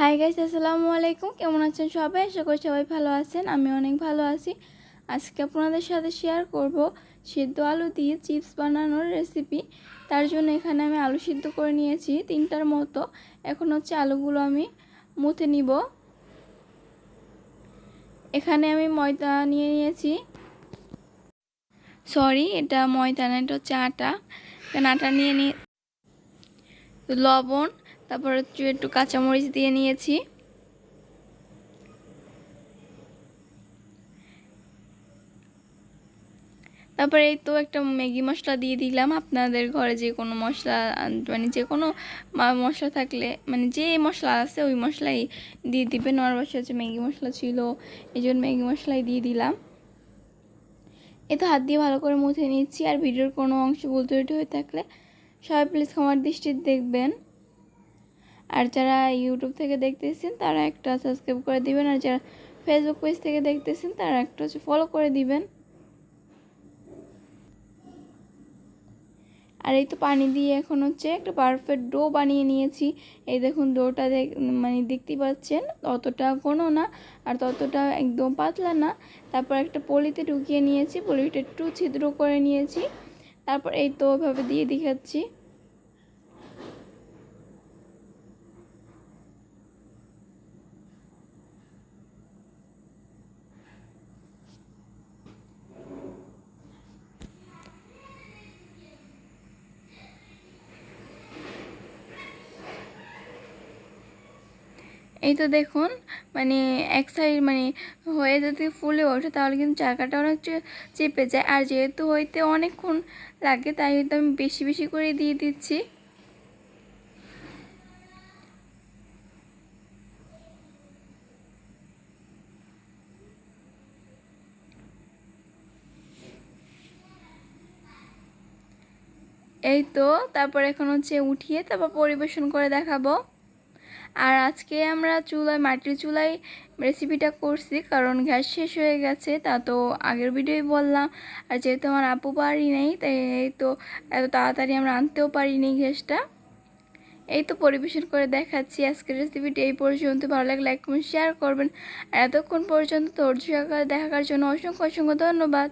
Hi guys আসসালামু আলাইকুম কেমন আছেন সবাই? আশা করি সবাই ভালো আছেন। আমি অনেক ভালো আছি। আজকে আপনাদের সাথে শেয়ার করব সিদ্ধ আলু দিয়ে চিপস বানানোর রেসিপি তার জন্য এখানে আমি আলু সিদ্ধ করে নিয়েছি, তিনটার মতো। এখন হচ্ছে আলুগুলো আমি মুথে নিব। এখানে আমি ময়দা নিয়ে নিয়েছি। সরি এটা ময়দা না, এটা হচ্ছে আটা। আটা নিয়ে নিয়ে লবণ তারপর হচ্ছে একটু কাঁচামরিচ দিয়ে নিয়েছি। তারপরে এই তো একটা ম্যাগি মশলা দিয়ে দিলাম। আপনাদের ঘরে যে কোনো মশলা মানে যে কোনো মশলা থাকলে মানে যে মশলা আছে ওই মশলাই দিয়ে দিবেন। আমার বাসায় হচ্ছে ম্যাগি মশলা ছিল, এই জন্য ম্যাগি মশলাই দিয়ে দিলাম। এ তো হাত দিয়ে ভালো করে মুছে নিচ্ছি আর ভিডিওর কোনো অংশ বলতে হয়ে থাকলে সবাই প্লিজ ক্ষমার দৃষ্টিতে দেখবেন। আর যারা ইউটিউব থেকে দেখতেছেন, তারা একটা সাবস্ক্রাইব করে দিবেন। আর যারা ফেসবুক পেজ থেকে দেখতেছেন, তারা একটা হচ্ছে ফলো করে দিবেন। আর এই তো পানি দিয়ে এখন হচ্ছে একটা পারফেক্ট ডো বানিয়ে নিয়েছি। এই দেখুন ডোটা মানে দেখতেই পাচ্ছেন, অতটা কোনো না আর ততটা একদম পাতলা না। তারপর একটা পলিতে ঢুকিয়ে নিয়েছি, পলিটা একটু ছিদ্র করে নিয়েছি। তারপর এই তো ওভাবে দিয়ে দেখাচ্ছি। এই তো দেখুন মানে এক সাইড মানে হয়ে যদি ফুলে ওঠে, তাহলে কিন্তু চাকাটা অনেক চেপে যায়। আর যেহেতু হইতে অনেকক্ষণ লাগে, তাই হয়তো আমি বেশি বেশি করে দিয়ে দিচ্ছি। এই তো, তারপর এখন হচ্ছে উঠিয়ে, তারপর পরিবেশন করে দেখাবো। আর আজকে আমরা চুলায়, মাটির চুলায় রেসিপিটা করছি, কারণ গ্যাস শেষ হয়ে গেছে, তা তো আগের ভিডিওই বললাম। আর যেহেতু আমার আপু পারি নেই, তাই তো এত তাড়াতাড়ি আমরা আনতেও পারিনি গ্যাসটা। এই তো পরিবেশন করে দেখাচ্ছি আজকের রেসিপিটি এই পর্যন্ত। ভালো লাগলে লাইক কমেন্ট শেয়ার করবেন। আর এতক্ষণ পর্যন্ত ধৈর্য দেখার জন্য অসংখ্য অসংখ্য ধন্যবাদ।